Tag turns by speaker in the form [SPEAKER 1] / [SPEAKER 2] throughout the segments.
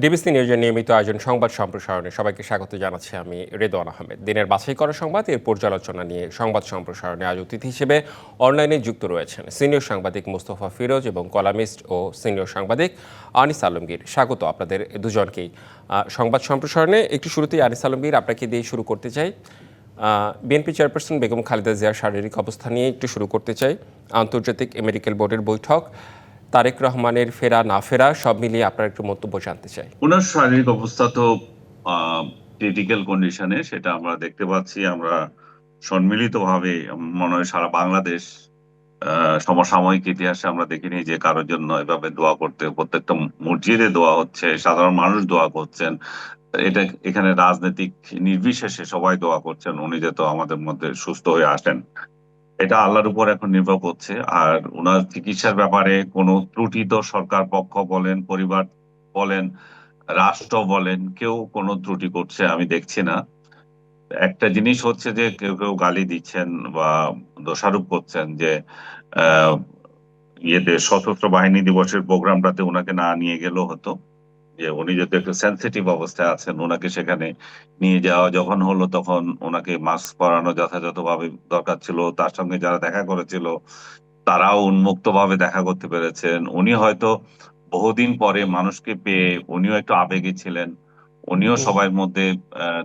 [SPEAKER 1] DBC নিউজের নিয়মিত আয়োজন সংবাদ সম্প্রসারণে সবাইকে স্বাগত জানাচ্ছি আমি রেদওয়ান আহমেদ। দিনের বাছাই করা সংবাদ এর পর্যালোচনা নিয়ে সংবাদ সম্প্রসারণে আজ অতিথি হিসেবে অনলাইনে যুক্ত রয়েছেন সিনিয়র সাংবাদিক মুস্তফা ফিরোজ এবং কলামিস্ট ও সিনিয়র সাংবাদিক আনিস আলমগীর। স্বাগত আপনাদের দুজনকেই। সংবাদ সম্প্রসারণে একটু শুরুতেই আনিস আলমগীর, আপনাকে দিয়ে শুরু করতে চাই। বিএনপি চেয়ারপারসন বেগম খালেদা জিয়ার শারীরিক অবস্থা নিয়ে একটু শুরু করতে চাই। আন্তর্জাতিক মেডিকেল বোর্ডের বৈঠক তারেক রহমানের ফেরা না ফেরা সব মিলিয়ে আপনার একটু মন্তব্য জানতে চাই।
[SPEAKER 2] ওনার শারীরিক অবস্থা তো ক্রিটিক্যাল কন্ডিশনে সেটা আমরা দেখতে পাচ্ছি। আমরা সম্মিলিতভাবে মনে হয় সারা বাংলাদেশ সমসাময়িক ইতিহাসে আমরা দেখিনি যে কারোর জন্য এভাবে দোয়া করতে, প্রত্যেকটা মসজিদে দোয়া হচ্ছে, সাধারণ মানুষ দোয়া করছেন। এটা এখানে রাজনৈতিক নির্বিশেষে সবাই দোয়া করছেন। উনি যাতে আমাদের মধ্যে সুস্থ হয়ে আসেন। এটা আল্লাহর উপর এখন নির্ভর করছে। আর ওনার চিকিৎসার ব্যাপারে কোনো ত্রুটি তো সরকার পক্ষ বলেন পরিবার বলেন রাষ্ট্র বলেন কেউ কোনো ত্রুটি করছে আমি দেখছি না। একটা জিনিস হচ্ছে যে কেউ কেউ গালি দিচ্ছেন বা দোষারোপ করছেন যে আহ, ইয়েতে সশস্ত্র বাহিনী দিবসের প্রোগ্রামটাতে ওনাকে না নিয়ে গেলেও হতো। যে উনি যদি একটু সেন্সিটিভ অবস্থায় আছেন ওনাকে সেখানে নিয়ে যাওয়া যখন হলো তখন ওনাকে মাস্ক পরানো যথাযথভাবে দরকার ছিল। তার সঙ্গে যারা দেখা করেছিল তারাও উন্মুক্ত ভাবে দেখা করতে পেরেছেন। উনি হয়তো বহুদিন পরে মানুষকে পেয়ে উনিও একটু আবেগী ছিলেন। উনিও। সবার মধ্যে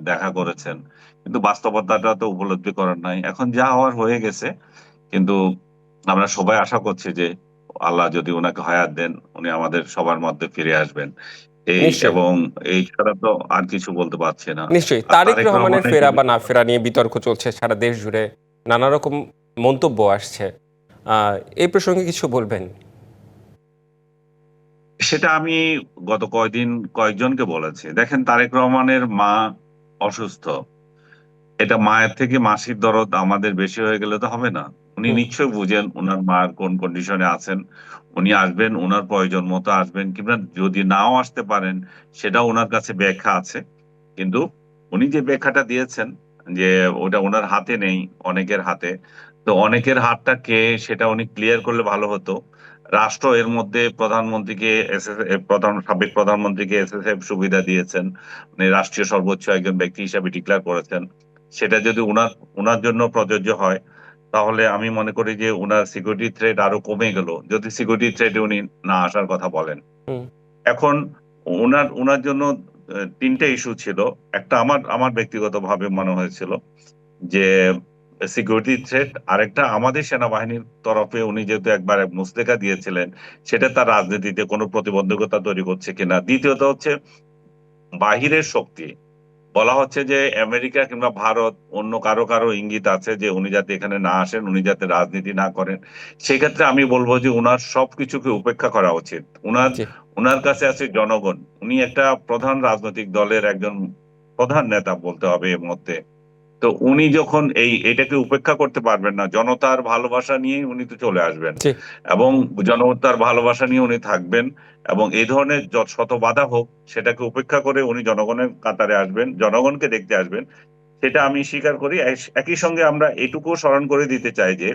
[SPEAKER 2] দেখা করেছেন। কিন্তু বাস্তবতাটা তো উপলব্ধি করার নাই। এখন যা হওয়ার হয়ে গেছে কিন্তু আমরা সবাই আশা করছি যে আল্লাহ যদি ওনাকে হায়াত দেন উনি আমাদের সবার মধ্যে ফিরে আসবেন। এই এবং এই ছাড়া তো আর কিছু বলতে পারছি না।
[SPEAKER 1] নিশ্চয়ই। তারেক রহমানের ফেরা বা না ফেরা নিয়ে বিতর্ক চলছে সারা দেশ জুড়ে। নানা রকম মন্তব্য আসছে। এই প্রসঙ্গে কিছু বলবেন?
[SPEAKER 2] সেটা আমি গত কয়দিন কয়েকজনকে বলেছি। দেখেন তারেক রহমানের মা অসুস্থ। এটা মায়ের থেকে মাসির দরদ আমাদের বেশি হয়ে গেলে তো হবে না। উনি। নিশ্চয়ই বুঝেন ওনার মার কোন কন্ডিশনে আছেন। উনি আসবেন ওনার প্রয়োজন মতো আসবেন কিংবা যদি নাও আসতে পারেন সেটা ওনার কাছে ব্যাখ্যা আছে। কিন্তু উনি যে ব্যাখ্যাটা দিয়েছেন যে ওটা ওনার হাতে নেই অনেকের হাতে তো অনেকের হাতটা কে সেটা উনি ক্লিয়ার করলে ভালো হতো। রাষ্ট্র এর মধ্যে প্রধানমন্ত্রীকে প্রধান সাবেক প্রধানমন্ত্রীকে এসএসএফ সুবিধা দিয়েছেন। উনি রাষ্ট্রীয় সর্বোচ্চ একজন ব্যক্তি হিসাবে ডিক্লেয়ার করেছেন। সেটা যদি উনার উনার জন্য প্রযোজ্য হয় তাহলে আমি মনে করি যে ওনার সিকিউরিটি থ্রেট আরও কমে গেল। যদি সিকিউরিটি থ্রেটে উনি না আসার কথা বলেন। এখন উনার উনার জন্য তিনটে ইস্যু ছিল। একটা আমার আমার ব্যক্তিগতভাবে মনে হয়েছিল যে সিকিউরিটি থ্রেট আরেকটা আমাদের সেনাবাহিনীর তরফে উনি যেহেতু একবার মুস্তেকা দিয়েছিলেন সেটা তার রাজনীতিতে কোনো প্রতিবন্ধকতা তৈরি করছে কিনা। দ্বিতীয়ত হচ্ছে বাহিরের শক্তি। বলা হচ্ছে যে আমেরিকা কিংবা ভারত অন্য কারও কারও ইঙ্গিত আছে যে উনি যাতে এখানে না আসেন উনি যাতে রাজনীতি না করেন। সেক্ষেত্রে আমি বলব যে উনার সবকিছুকে উপেক্ষা করা উচিত। উনার উনার কাছে আছে জনগণ। উনি একটা প্রধান রাজনৈতিক দলের একজন প্রধান নেতা বলতে হবে এর মধ্যে তো উনি যখন এই এটাকে উপেক্ষা করতে পারবেন না জনতার ভালোবাসা নিয়ে উনি তো চলে আসবেন। এবং জনতার ভালোবাসা নিয়ে উনি থাকবেন এবং এই ধরনের শত বাধা হোক সেটাকে উপেক্ষা করে উনি জনগণের কাতারে আসবেন জনগণকে দেখতে আসবেন। সেটা আমি স্বীকার করি। একই সঙ্গে আমরা এটুকু স্মরণ করে দিতে চাই যে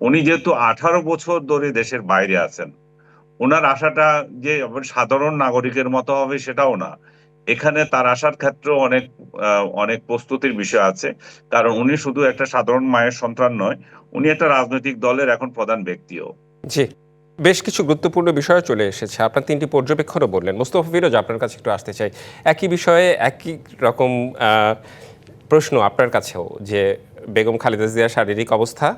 [SPEAKER 2] উনি যেহেতু আঠারো বছর ধরে দেশের বাইরে আছেন ওনার আশাটা যে সাধারণ নাগরিকের মতো হবে সেটাও না। এখানে তার আসার ক্ষেত্রে অনেক অনেক প্রস্তুতির বিষয় আছে। কারণ উনি শুধু একটা সাধারণ মায়ের সন্তান নয়, উনি একটা রাজনৈতিক দলের এখন প্রধান ব্যক্তিও।
[SPEAKER 1] জি, বেশ কিছু গুরুত্বপূর্ণ বিষয় চলে এসেছে। আপনার তিনটি পর্যবেক্ষণও বললেন। মোস্তফা ফিরোজ, আপনার কাছে একটু আসতে চাই। একই বিষয়ে একই রকম প্রশ্ন আপনার কাছেও যে বেগম খালেদা জিয়ার শারীরিক অবস্থা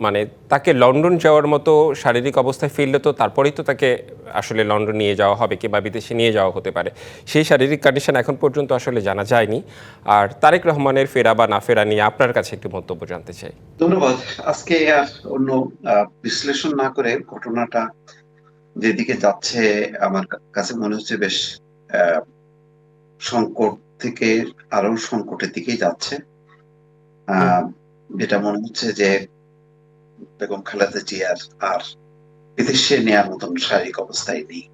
[SPEAKER 1] মানে তাকে লন্ডন যাওয়ার মতো শারীরিক অবস্থায় ফিরলে তো তারপরেই তো তাকে আসলে লন্ডন নিয়ে যাওয়া হবে কিংবা বিদেশে নিয়ে যাওয়া হতে পারে। সেই শারীরিক কন্ডিশন এখন পর্যন্ত আসলে জানা যায়নি। আর তারেক রহমানের ফেরা বা না ফেরা নিয়ে আপনার কাছে একটু মন্তব্য জানতে চাই।
[SPEAKER 3] ধন্যবাদ। আজকে আর অন্য বিশ্লেষণ না করে ঘটনাটা যেদিকে যাচ্ছে আমার কাছে মনে হচ্ছে বেশ আহ, সংকট থেকে আরও সংকটের দিকেই যাচ্ছে। আহ, যেটা মনে হচ্ছে যে বেগম খালেদা জিয়ার আর বিদেশে নেওয়ার মতন শারীরিক অবস্থায় নেই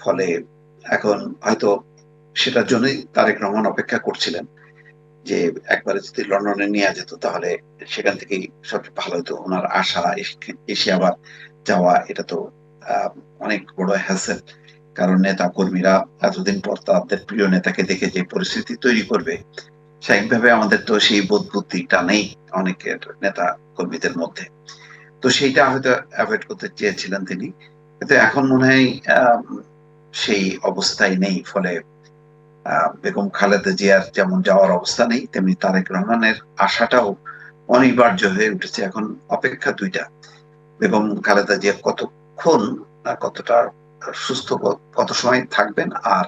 [SPEAKER 3] ফলে এখন হয়তো সেটার জন্যই তারেক রহমান অপেক্ষা করছিলেন যে একবারে যদি লন্ডনে নিয়ে যেত তাহলে সেখান থেকেই সবচেয়ে ভালো হতো ওনার আশা এস- আবার যাওয়া এটা তো অনেক বড় হ্যাসেল কারণ নেতা কর্মীরা এতদিন পর তাদের প্রিয় নেতাকে দেখে যে পরিস্থিতি তৈরি করবে স্বাভাবিকভাবে আমাদের তো সেই বোধ বুদ্ধিটা নেই অনেকের নেতা কর্মীদের মধ্যে। তো সেইটা হয়তো অ্যাভয়েড করতে চেয়েছিলেন তিনি। কিন্তু এখন মনে হয় সেই অবস্থায় নেই। ফলে বেগম খালেদা জিয়ার যেমন যাওয়ার অবস্থা নেই, তেমনি তারেক রহমানের আশাটাও অনিবার্য হয়ে উঠেছে এখন অপেক্ষা দুইটা। বেগম খালেদা জিয়া কতক্ষণ কতটা সুস্থ কত সময় থাকবেন আর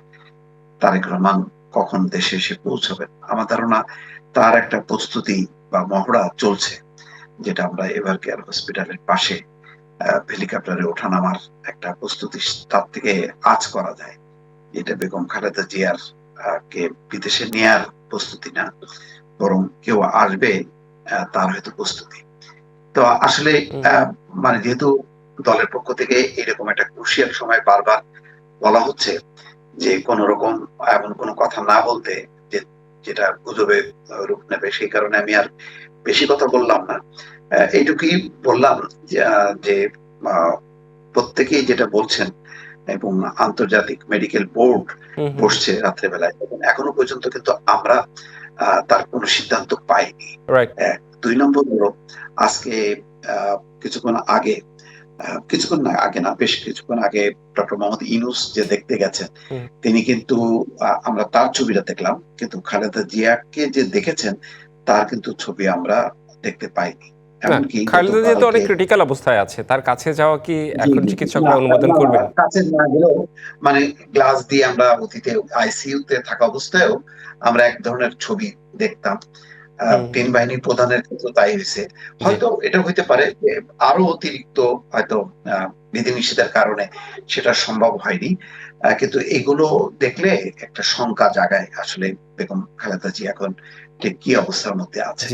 [SPEAKER 3] তারেক রহমান কখন দেশে এসে পৌঁছবেন? আমার ধারণা তার একটা প্রস্তুতি বা মহড়া চলছে যেটা আমরা এভার কেয়ার হসপিটালের পাশে হেলিকপ্টারে ওঠানামার একটা প্রস্তুতি তার থেকে আজ করা যায়। এটা বেগম খালেদা জিয়ার কে বিদেশে নেয়ার প্রস্তুতি না বরং কেউ আসবে তার হয়তো প্রস্তুতি। তো আসলে আহ, মানে যেহেতু দলের পক্ষ থেকে এরকম একটা ক্রুশিয়াল সময় বারবার বলা হচ্ছে যে কোন রকম এমন কোনো কথা না বলতে যে যেটা গুজবে রূপ নেবে সেই কারণে আমি আর বেশি কথা বললাম না। এইটুকুই বললাম যে, প্রত্যেকেই যেটা বলছেন এবং আন্তর্জাতিক মেডিকেল বোর্ড। বসছে রাত্রেবেলায় এবং এখনও পর্যন্ত কিন্তু আমরা আহ, তার কোনো সিদ্ধান্ত পাইনি। দুই নম্বর হলো আজকে আহ, কিছুক্ষণ আগে কিছুক্ষণ আগে না বেশ কিছুক্ষণ আগে ডক্টর মোহাম্মদ ইনুস যে দেখতে গেছেন তিনি কিন্তু আমরা তার ছবিটা দেখলাম কিন্তু খালেদা জিয়াকে যে দেখেছেন তার কিন্তু ছবি আমরা দেখতে পাইনি।
[SPEAKER 1] খালেদা জিয়া তো অনেক ক্রিটিক্যাল অবস্থায় আছে তার কাছে যাওয়া কি এখন চিকিৎসকরা অনুমোদন
[SPEAKER 3] না,
[SPEAKER 1] করবেন?
[SPEAKER 3] কাছে না গেলেও মানে গ্লাস দিয়ে আমরা অতীতে আইসিইউ তে থাকা অবস্থায়ও আমরা এক ধরনের ছবি দেখতাম। তিন বাহিনীর প্রধানের ক্ষেত্রে তাই হয়েছে। হয়তো এটা হইতে পারে যে আরও অতিরিক্ত হয়তো বিধিনিষেধের কারণে সেটা সম্ভব হয়নি। কিন্তু এগুলো দেখলে একটা শঙ্কা জাগায় আসলে বেগম খালেদা জি এখন ঠিক কি অবস্থার মধ্যে আছে।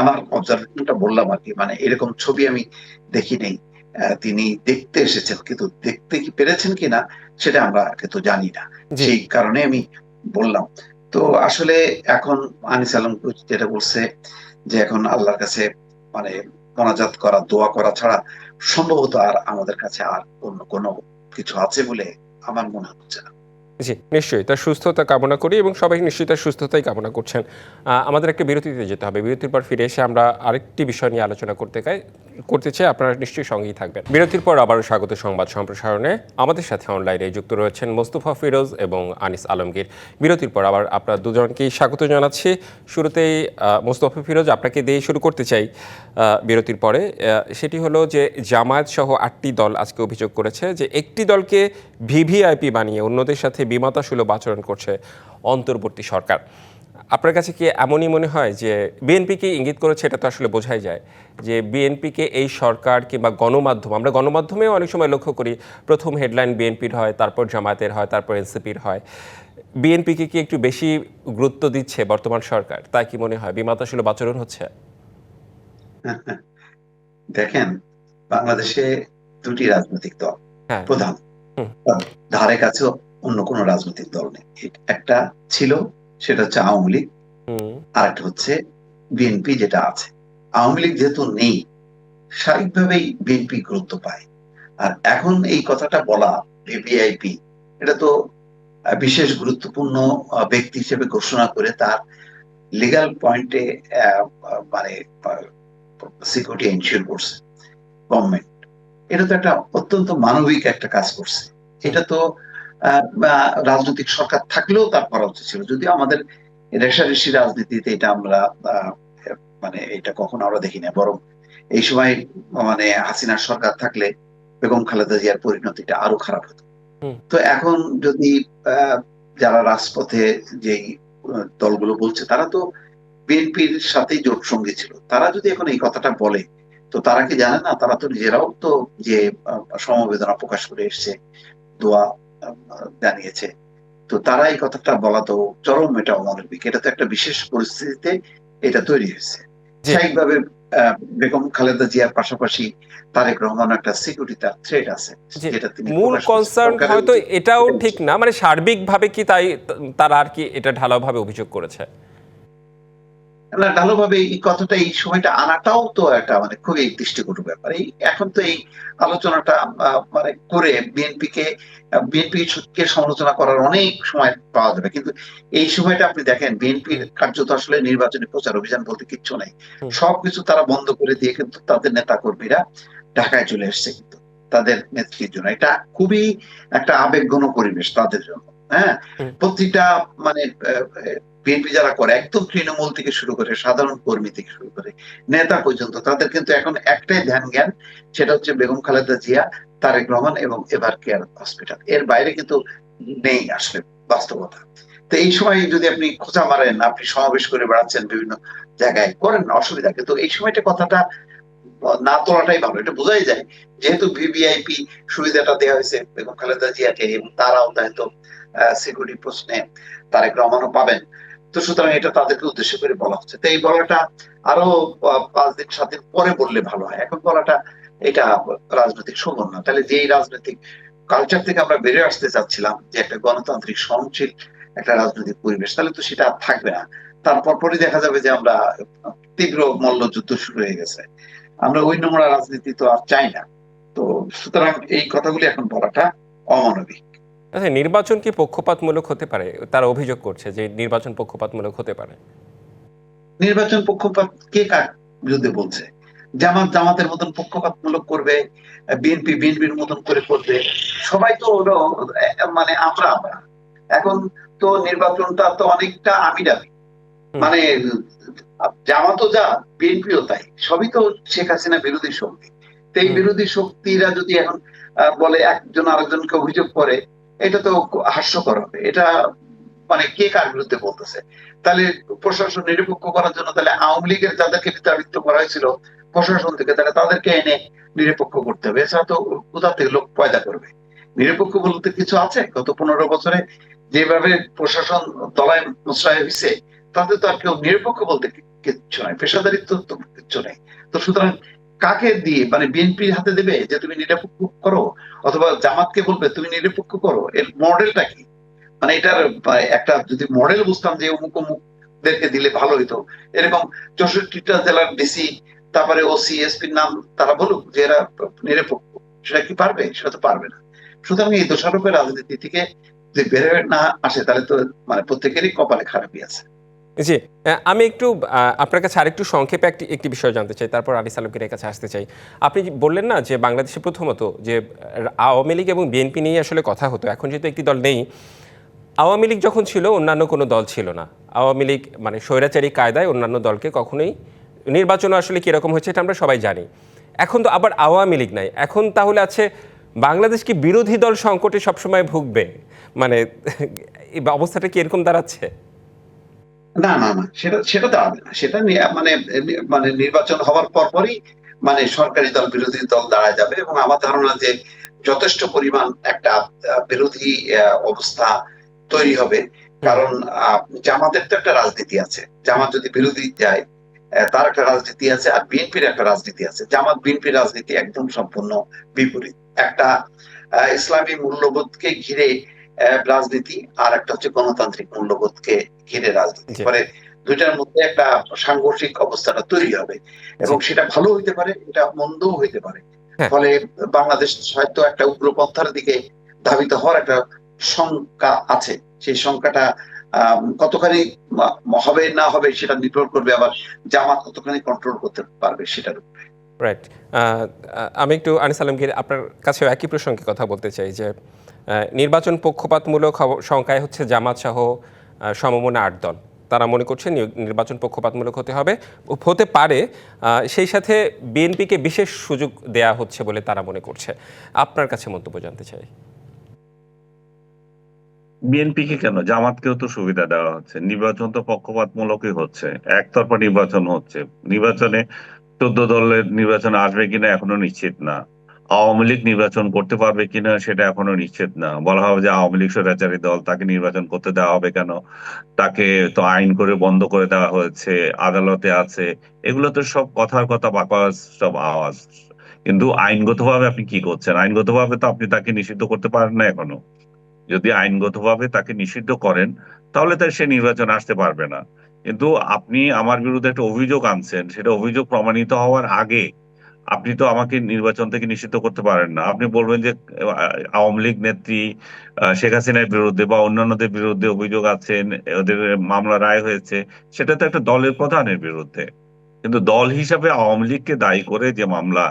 [SPEAKER 3] আমার অবজারভেশনটা বললাম আর কি মানে এরকম ছবি আমি দেখি নেই। তিনি দেখতে এসেছেন কিন্তু দেখতে কি পেরেছেন কিনা সেটা আমরা কিন্তু জানি না। সেই কারণে আমি বললাম তো আসলে এখন আনিস আলম যেটা বলছে যে এখন আল্লাহর কাছে মানে মনাজাত করা, দোয়া করা ছাড়া সম্ভবত আর আমাদের কাছে আর অন্য কোনো কিছু আছে বলে আমার মনে হচ্ছে না।
[SPEAKER 1] জি, নিশ্চয়ই। তার সুস্থতা কামনা করি এবং সবাই নিশ্চয়ই তার সুস্থতাই কামনা করছেন। আমাদের একটা বিরতিতে যেতে হবে। বিরতির পর ফিরে এসে আমরা আরেকটি বিষয় নিয়ে আলোচনা করতে চাই করতে চাই। আপনারা নিশ্চয়ই সঙ্গেই থাকবেন। বিরতির পর আবারও স্বাগত সংবাদ সম্প্রসারণে। আমাদের সাথে অনলাইনে যুক্ত রয়েছেন মোস্তফা ফিরোজ এবং আনিস আলমগীর। বিরতির পর আবার আপনার দুজনকেই স্বাগত জানাচ্ছি। শুরুতেই মোস্তফা ফিরোজ, আপনাকে দিয়ে শুরু করতে চাই বিরতির পরে। সেটি হলো যে জামায়াত সহ আটটি দল আজকে অভিযোগ করেছে যে একটি দলকে ভিভিআইপি বানিয়ে অন্যদের সাথে বিমাতা সুলভ আচরণ করছে অন্তর্বর্তী সরকার। আপনার কাছে কি এমনই মনে হয় যে বিএনপিকে ইঙ্গিত করেছে? এটা তো আসলে বোঝাই যায় যে বিএনপিকে এই সরকার কিংবা গণমাধ্যম আমরা গণমাধ্যমেও অনেক সময় লক্ষ্য করি প্রথম হেডলাইন বিএনপির হয় তারপর জামায়াতের হয় তারপর এনসিপির হয়। বিএনপিকে কি একটু বেশি গুরুত্ব দিচ্ছে বর্তমান সরকার? তাই কি মনে হয়? বিমাতা সুলভ আচরণ হচ্ছে?
[SPEAKER 3] দেখেন বাংলাদেশে দুটি রাজনৈতিক দল।
[SPEAKER 1] হ্যাঁ।
[SPEAKER 3] প্রধান। ধারে কাছেও অন্য কোনো রাজনৈতিক দল নেই। একটা ছিল সেটা হচ্ছে আওয়ামী লীগ। আর একটা হচ্ছে বিএনপি যেটা আছে। আওয়ামী লীগ যেহেতু নেই স্বাভাবিকভাবেই বিএনপি গুরুত্ব পায়। আর এখন এই কথাটা বলা ভিভিআইপি এটা তো বিশেষ গুরুত্বপূর্ণ ব্যক্তি হিসেবে ঘোষণা করে তার লিগ্যাল পয়েন্টে মানে সিকিউরিটি এনশিওর করছে গভর্নমেন্ট এটা তো একটা অত্যন্ত মানবিক একটা কাজ করছে। এটা তো রাজনৈতিক সরকার থাকলেও তার করা উচিত ছিল। যদিও আমাদের রেশারেশি রাজনীতিতে এটা আমরা মানে এটা কখনো আমরা দেখি না বরং এই সময় মানে হাসিনার সরকার থাকলে বেগম খালেদা জিয়ার পরিণতিটা আরও খারাপ হতো। তো এখন যদি আহ, যারা রাজপথে যেই দলগুলো বলছে তারা তো বিএনপির সাথেই জোট সঙ্গী ছিল। তারা যদি এখন এই কথাটা বলে তো তারা কি জানে না? তারা তো নিজেরাও তো যে সমবেদনা প্রকাশ করে এসছে দোয়া জানিয়েছে। তো তারা এই কথাটা বলা তো চরম এটা অমানবিক। এটা তো একটা বিশেষ পরিস্থিতিতে এটা তৈরি হয়েছে। স্বাভাবিকভাবে বেগম খালেদা জিয়ার পাশাপাশি তারেক রহমান একটা সিকিউরিটি তার থ্রেট আছে যেটা তিনি
[SPEAKER 1] মূল কনসার্ন হয়তো এটাও ঠিক না মানে সার্বিকভাবে কি তাই তারা আর কি এটা ঢালাওভাবে অভিযোগ করেছে?
[SPEAKER 3] না ঢালুভাবে এই কথাটা এই সময়টা আনাটাও তো একটা মানে খুবই দৃষ্টিকটু ব্যাপার। এই এখন তো এই আলোচনাটা মানে করে বিএনপি কে বিএনপি কে সমালোচনা করার অনেক সময় পাওয়া যাবে। কিন্তু এই সময়টা আপনি দেখেন বিএনপির কার্যত আসলে নির্বাচনী প্রচার অভিযান বলতে কিচ্ছু নাই। সবকিছু তারা বন্ধ করে দিয়ে কিন্তু তাদের নেতা কর্মীরা ঢাকায় চলে এসছে কিন্তু তাদের নেত্রীর জন্য। এটা খুবই একটা আবেগঘন পরিবেশ তাদের জন্য। হ্যাঁ? প্রতিটা মানে বিএনপি যারা করে একদম তৃণমূল থেকে শুরু করে সাধারণ কর্মী থেকে শুরু করে নেতা পর্যন্ত তাদের কিন্তু এখন একটাই ধ্যান জ্ঞান সেটা হচ্ছে বেগম খালেদা জিয়া তারেক রহমান এবং এভার কেয়ার হসপিটাল। এর বাইরে কিন্তু নেই আসলে বাস্তবতা। তো এই সময় যদি আপনি খোঁচা মারেন আপনি সমাবেশ করে বেড়াচ্ছেন বিভিন্ন জায়গায় করেন অসুবিধা কিন্তু এই সময়টা কথাটা না তোলাটাই ভালো। এটা বোঝাই যায় যেহেতু ভিভিআইপি সুবিধাটা দেওয়া হয়েছে বেগম খালেদা জিয়াকে এবং তারাও হয়তো সিকিউরিটি প্রশ্নে তারেক রহমানও পাবেন। তো সুতরাং এটা তাদেরকে উদ্দেশ্য করে বলা হচ্ছে। তো এই বলাটা আরও পাঁচ দিন, সাত দিন পরে বললে ভালো হয়। এখন বলাটা এটা রাজনৈতিক শোভন না। তাহলে যেই রাজনৈতিক কালচার থেকে আমরা বেরিয়ে আসতে চাচ্ছিলাম, যে একটা গণতান্ত্রিক সহনশীল একটা রাজনৈতিক পরিবেশ, তাহলে তো সেটা আর থাকবে না। তারপর পরই দেখা যাবে যে আমরা তীব্র মল্লযুদ্ধ শুরু হয়ে গেছে। আমরা ওই নোংরা রাজনীতি তো আর চাই না। তো সুতরাং এই কথাগুলি এখন বলাটা অমানবিক।
[SPEAKER 1] আচ্ছা নির্বাচন কি পক্ষপাতমূলক হতে পারে? তারা অভিযোগ করছে যে নির্বাচন পক্ষপাতমূলক হতে পারে।
[SPEAKER 3] নির্বাচন পক্ষপাত কে কার বিরুদ্ধে বলছে? জামাত জামাতের মতন পক্ষপাতমূলক করবে বিএনপি বিএনপির মতন করে করবে। সবাই তো হলো মানে আমরা আমরা। এখন তো নির্বাচনটা তো অনেকটা আমি ডাবি মানে জামাতও যা বিএনপিও তাই। সবই তো শেখ হাসিনা বিরোধী শক্তি। এই বিরোধী শক্তিরা যদি এখন বলে একজন আরেকজনকে অভিযোগ করে এটা তো হাস্যকর হবে। এটা মানে কে কার বিরুদ্ধে বলতেছে? তাহলে প্রশাসন নিরপেক্ষ করার জন্য তাহলে আওয়ামী লীগের যাদেরকে বিতাড়িত করা হয়েছিল প্রশাসন থেকে তাহলে তাদেরকে এনে নিরপেক্ষ করতে হবে। এছাড়া তো কোথা থেকে লোক পয়দা করবে? নিরপেক্ষ বলতে কিছু আছে? গত পনেরো বছরে যেভাবে প্রশাসন তলায় মুসরায় হয়েছে তাতে তো আর কেউ নিরপেক্ষ বলতে কিচ্ছু নাই। পেশাদারিত্ব তো কিচ্ছু নেই। তো সুতরাং কাকে দিয়ে মানে বিএনপির হাতে দেবে যে তুমি নিরপেক্ষ করো? অথবা জামাতকে বলবে, তুমি নিরপেক্ষ করো? এর মডেলটা কি? মানে এটার একটা যদি মডেল বুঝতাম যে অমুক অমুকদেরকে দিলে ভালো হইতো। এরকম চৌষট্টিটা জেলার ডিসি, তারপরে ওসি, এসপির নাম তারা বলুক যে এরা নিরপেক্ষ। সেটা কি পারবে? সেটা তো পারবে না। সুতরাং এই দোষারোপের রাজনীতি থেকে যদি বের হয়ে না আসে, তাহলে তো মানে প্রত্যেকেরই কপালে খারাপই আছে।
[SPEAKER 1] জি আমি একটু আপনার কাছে আরেকটু সংক্ষেপে একটি একটি বিষয় জানতে চাই, তারপর আলী সালামকির কাছে আসতে চাই। আপনি বললেন না যে বাংলাদেশে প্রথমত যে আওয়ামী লীগ এবং বিএনপি নিয়ে আসলে কথা হতো, এখন যেহেতু একটি দল নেই, আওয়ামী লীগ যখন ছিল, অন্যান্য কোনো দল ছিল না। আওয়ামী লীগ মানে স্বৈরাচারী কায়দায় অন্যান্য দলকে কখনোই নির্বাচন আসলে কীরকম হয়েছে এটা আমরা সবাই জানি। এখন তো আবার আওয়ামী লীগ নাই। এখন তাহলে আছে, বাংলাদেশ কি বিরোধী দল সংকটে সবসময় ভুগবে? মানে অবস্থাটা কি এরকম দাঁড়াচ্ছে?
[SPEAKER 3] না না না, সেটা সেটা দাঁড়াবে না। সেটা মানে মানে নির্বাচন হওয়ার পর পরই মানে সরকারি দল, বিরোধী দল দাঁড়ায় যাবে এবং আমার ধারণা যে যথেষ্ট পরিমাণ একটা বিরোধী অবস্থা তৈরি হবে। কারণ জামাতের তো একটা রাজনীতি আছে। জামাত যদি বিরোধী যায় তার একটা রাজনীতি আছে আর বিএনপির একটা রাজনীতি আছে। জামাত বিএনপির রাজনীতি একদম সম্পূর্ণ বিপরীত। একটা ইসলামী মূল্যবোধকে ঘিরে রাজনীতি আর একটা হচ্ছে গণতান্ত্রিক মূল্যবোধকে ঘিরে রাজনীতি
[SPEAKER 1] জি।
[SPEAKER 3] পরে দুইটার মধ্যে একটা সাংঘর্ষিক অবস্থাটা তৈরি হবে এবং সেটা ভালো হইতে পারে এটা মন্দও হইতে পারে
[SPEAKER 1] হ্যাঁ।
[SPEAKER 3] ফলে বাংলাদেশ হয়তো একটা উগ্রপন্থার দিকে ধাবিত হওয়ার একটা শঙ্কা আছে সেই শঙ্কাটা কতখানি হবে না হবে সেটা নির্ভর করবে আবার জামাত কতখানি কন্ট্রোল করতে পারবে সেটার উপর।
[SPEAKER 1] রাইট আমি একটু আনিস আলমগীর আপনার কাছে একই প্রসঙ্গে কথা বলতে চাই যে নির্বাচন পক্ষপাতমূলক সংখ্যায় হচ্ছে জামাত সহ সমমনা আট দল। তারা মনে করছে নির্বাচন পক্ষপাতমূলক হতে হবে, হতে পারে সেই সাথে বিএনপিকে বিশেষ সুযোগ দেয়া হচ্ছে বলে তারা মনে করছে। আপনার কাছে মন্তব্য জানতে চাই।
[SPEAKER 2] বিএনপি কে কেন? জামাতকেও তো সুবিধা দেওয়া হচ্ছে। নির্বাচন তো পক্ষপাতমূলকই হচ্ছে। একতরফা নির্বাচন হচ্ছে। নির্বাচনে চোদ্দ দলের নির্বাচন আসবে কিনা এখনও নিশ্চিত না। আওয়ামী লীগ নির্বাচন করতে পারবে কিনা সেটা এখনও নিশ্চিত না। বলা হবে যে আওয়ামী লীগ স্বৈরাচারী দল তাকে নির্বাচন করতে দেওয়া হবে কেন? তাকে তো আইন করে বন্ধ করে দেওয়া হয়েছে, আদালতে আছে। এগুলো তো সব কথার কথা বাকওয়াজ সব আওয়াজ। কিন্তু আইনগতভাবে আপনি কি করছেন? আইনগতভাবে তো আপনি তাকে নিষিদ্ধ করতে পারেন না এখনও। যদি আইনগতভাবে তাকে নিষিদ্ধ করেন, তাহলে তো সে নির্বাচন আসতে পারবে না। কিন্তু আপনি আমার বিরুদ্ধে একটা অভিযোগ আনছেন। সেটা অভিযোগ প্রমাণিত হওয়ার আগে আপনি তো আমাকে নির্বাচন থেকে নিষিদ্ধ করতে পারেন না। আপনি বলবেন যে আওয়ামী লীগ নেত্রী শেখ হাসিনার বিরুদ্ধে বা অন্যান্যদের বিরুদ্ধে অভিযোগ আছেন ওদের মামলা রায় হয়েছে সেটা তো একটা দলের প্রধানের বিরুদ্ধে। কিন্তু দল হিসাবে আওয়ামী লীগকে দায়ী করে যে মামলা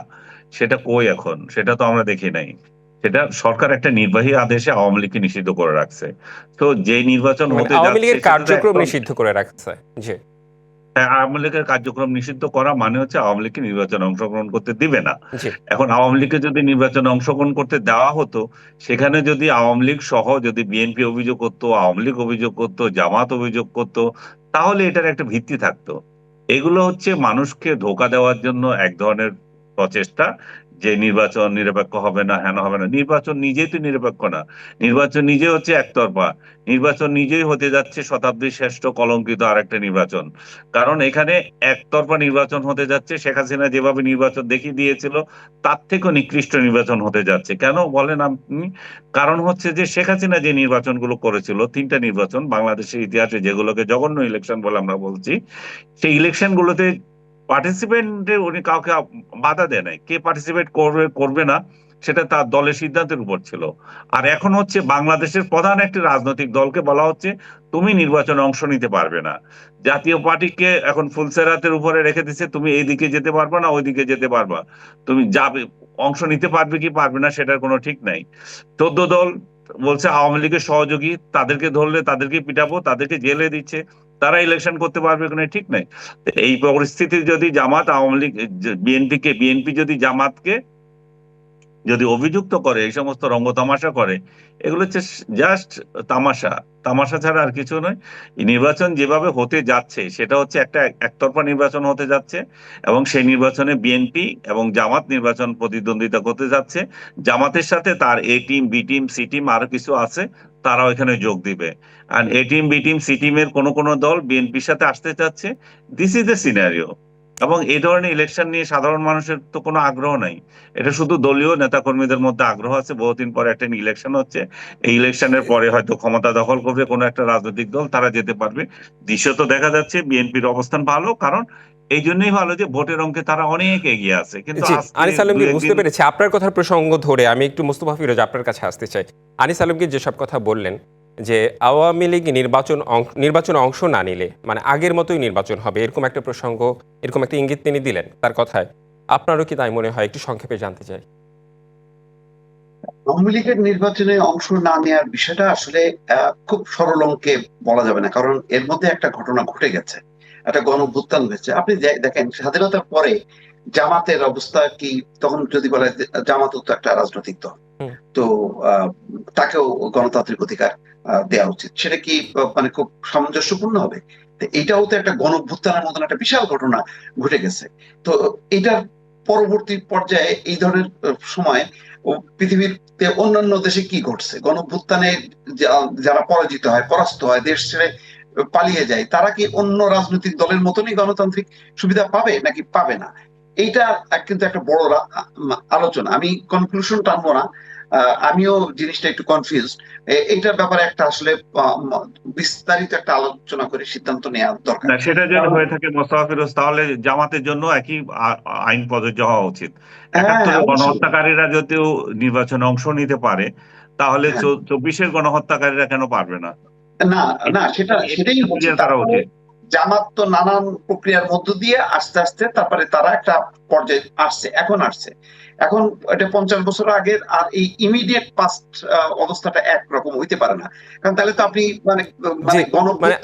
[SPEAKER 2] সেটা কই এখন? সেটা তো আমরা দেখি নাই। সেটা সরকার একটা নির্বাহী আদেশে আওয়ামী লীগকে নিষিদ্ধ করে রাখছে। তো যে নির্বাচন
[SPEAKER 1] মানে
[SPEAKER 2] হতে
[SPEAKER 1] আওয়ামী
[SPEAKER 2] যাচ্ছে
[SPEAKER 1] লীগের কার্যক্রম নিষিদ্ধ করে রাখছে জি।
[SPEAKER 2] আওয়ামী লীগের কার্যক্রম নিষিদ্ধ করা মানে হচ্ছে আওয়ামী লীগকে নির্বাচনে অংশগ্রহণ করতে দিবে না। এখন আওয়ামী লীগকে যদি নির্বাচনে অংশগ্রহণ করতে দেওয়া হতো সেখানে যদি আওয়ামী লীগ সহ যদি বিএনপি অভিযোগ করতো আওয়ামী লীগ অভিযোগ করতো জামাত অভিযোগ করতো তাহলে এটার একটা ভিত্তি থাকতো। এগুলো হচ্ছে মানুষকে ধোকা দেওয়ার জন্য এক ধরনের প্রচেষ্টা। যে নির্বাচন নিরপেক্ষ হবে না, হেন হবে না। নির্বাচন নিজেই তো নিরপেক্ষ না। নির্বাচন নিজে হচ্ছে একতরফা। নির্বাচন নিজেই হতে যাচ্ছে শতাব্দীর শ্রেষ্ঠ কলঙ্কিত আরেকটা নির্বাচন। কারণ এখানে একতরফা নির্বাচন হতে যাচ্ছে, শেখ হাসিনা যেভাবে নির্বাচন দেখিয়ে দিয়েছিল, তার থেকেও নিকৃষ্ট নির্বাচন হতে যাচ্ছে। কেন? বলেন আপনি। কারণ হচ্ছে যে শেখ হাসিনা যে নির্বাচনগুলো করেছিল, তিনটা নির্বাচন, বাংলাদেশের ইতিহাসে যেগুলোকে জঘন্য ইলেকশন বলে আমরা বলছি, সেই ইলেকশন গুলোতে পার্টিসিপেন্টের উনি কাউকে বাধা দেয় নাই। কে পার্টিসিপেট করবে করবে না, সেটা তার দলের সিদ্ধান্তের উপর ছিল। আর এখন হচ্ছে বাংলাদেশের প্রধান একটি রাজনৈতিক দলকে বলা হচ্ছে, তুমি নির্বাচনে অংশ নিতে পারবে না। জাতীয় পার্টিকে এখন ফুলসেরাতের উপরে রেখে দিচ্ছে তুমি এইদিকে যেতে পারবে না, ওইদিকে যেতে পারবা। তুমি যাবে, অংশ নিতে পারবে কি পারবে না, সেটার কোনো ঠিক নাই। চোদ্দ দল বলছে, আওয়ামী লীগের সহযোগী, তাদেরকে ধরলে তাদেরকে পিটাবো, তাদেরকে জেলে দিচ্ছে। তারা ইলেকশন করতে পারবে কোনো ঠিক নাই। এই পরিস্থিতি যদি জামাত আওয়ামী লীগ বিএনপিকে বিএনপি যদি জামাতকে যদি অভিযুক্ত করে, এই সমস্ত রঙ্গ তামাশা করে, এগুলো হচ্ছে জাস্ট তামাশা। তামাশা ছাড়া আর কিছু নয়। নির্বাচন যেভাবে হতে যাচ্ছে, সেটা হচ্ছে একটা একতরফা নির্বাচন হতে যাচ্ছে, এবং সেই নির্বাচনে বিএনপি এবং জামাত নির্বাচন প্রতিদ্বন্দ্বিতা করতে যাচ্ছে। জামাতের সাথে তার A team B team C team আরও কিছু আছে, তারাও এখানে যোগ দিবে। আর A team B team C টিমের কোনো কোনো দল বিএনপির সাথে আসতে চাচ্ছে। দিস ইজ দ্য সিনারিও এবং এই ধরনের ইলেকশন নিয়ে সাধারণ মানুষের তো কোনো আগ্রহ নাই। এটা শুধু দলীয় নেতাকর্মীদের মধ্যে আগ্রহ আছে। বহুদিন পরে একটা ইলেকশন হচ্ছে। এই ইলেকশনের পরে হয়তো ক্ষমতা দখল করবে কোনো একটা রাজনৈতিক দল তারা যেতে পারবে। দৃশ্য তো দেখা যাচ্ছে বিএনপির অবস্থান ভালো কারণ এই জন্যই ভালো যে ভোটের অঙ্কে তারা অনেক এগিয়ে আছে। কিন্তু
[SPEAKER 1] আনিস আলমগীর বুঝতে পেরেছি। আপনার কথার প্রসঙ্গ ধরে আমি একটু মুস্তফা ফিরোজ আপনার কাছে আসতে চাই। আনিস আলমগীর যেসব কথা বললেন যে আওয়ামী লীগ নির্বাচন নির্বাচনে অংশ না নিলে মানে আগের মতোই নির্বাচন হবে, এরকম একটা প্রসঙ্গ, এরকম একটা ইঙ্গিত তিনি দিলেন তার কথায়। আপনারও কি তাই মনে হয়? একটু সংক্ষেপে জানতে চাই।
[SPEAKER 3] আওয়ামী লীগের নির্বাচনে অংশ না নেওয়ার বিষয়টা আসলে খুব সরল অঙ্কে বলা যাবে না, কারণ এর মধ্যে একটা ঘটনা ঘটে গেছে, একটা গণভুত্থান হয়েছে। আপনি দেখেন, স্বাধীনতার পরে জামাতের অবস্থা কি? তখন যদি বলে জামাত তো একটা রাজনৈতিক দল। তো তাকেও গণতান্ত্রিক অধিকার দেওয়া উচিত। সেটা কি মানে খুব সামঞ্জস্যপূর্ণ হবে? এটাও তো একটা গণভ্যুত্থানের মতন একটা বিশাল ঘটনা ঘটে গেছে। তো এটার পরবর্তী পর্যায়ে এই ধরনের সময় পৃথিবীতে অন্যান্য দেশে কি ঘটছে? গণভ্যুত্থানে যারা পরাজিত হয়, পরাস্ত হয়, দেশ ছেড়ে পালিয়ে যায়, তারা কি অন্য রাজনৈতিক দলের মতনই গণতান্ত্রিক সুবিধা পাবে নাকি পাবে না? এইটা কিন্তু একটা বড় আলোচনা। আমি কনক্লুশন টানবো না। আমিও জিনিসটা একটু কনফিউজ এইটার ব্যাপারে একটা আসলে বিস্তারিত একটা আলোচনা করে সিদ্ধান্ত নেওয়া দরকার।
[SPEAKER 2] সেটা
[SPEAKER 3] কারণ-
[SPEAKER 2] হয়ে থাকে মোস্তফা ফিরোজ তাহলে জামাতের জন্য একই আইন প্রযোজ্য হওয়া উচিত।
[SPEAKER 3] হ্যাঁ,
[SPEAKER 2] গণহত্যাকারীরা যদিও নির্বাচনে অংশ নিতে পারে তাহলে
[SPEAKER 3] হ্যাঁ।
[SPEAKER 2] চব্বিশের গণহত্যাকারীরা কেন পারবে না?
[SPEAKER 3] না না সেটা সেটাই
[SPEAKER 2] উচিত।
[SPEAKER 3] জামাত তো নানান প্রক্রিয়ার মধ্য দিয়ে আস্তে আস্তে তারপরে তারা একটা পর্যায়ে আসছে এখন আসছে। এখন এটা পঞ্চাশ বছর আগের আর এই ইমিডিয়েট পাস্ট অবস্থাটা একরকম হইতে পারে না। কারণ তাহলে তো আপনি মানে মানে
[SPEAKER 1] মানে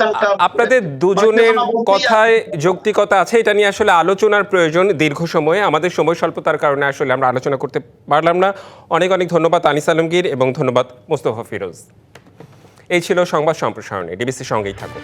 [SPEAKER 1] আপনাদের দুজনের কথায় যৌক্তিকতা আছে এটা নিয়ে আসলে আলোচনার প্রয়োজন দীর্ঘ সময়ে। আমাদের সময় স্বল্পতার কারণে আসলে আমরা আলোচনা করতে পারলাম না। অনেক অনেক ধন্যবাদ আনিস আলমগীর এবং ধন্যবাদ মোস্তফা ফিরোজ। এই ছিল সংবাদ সম্প্রসারণে। ডিবিসির সঙ্গেই থাকুন।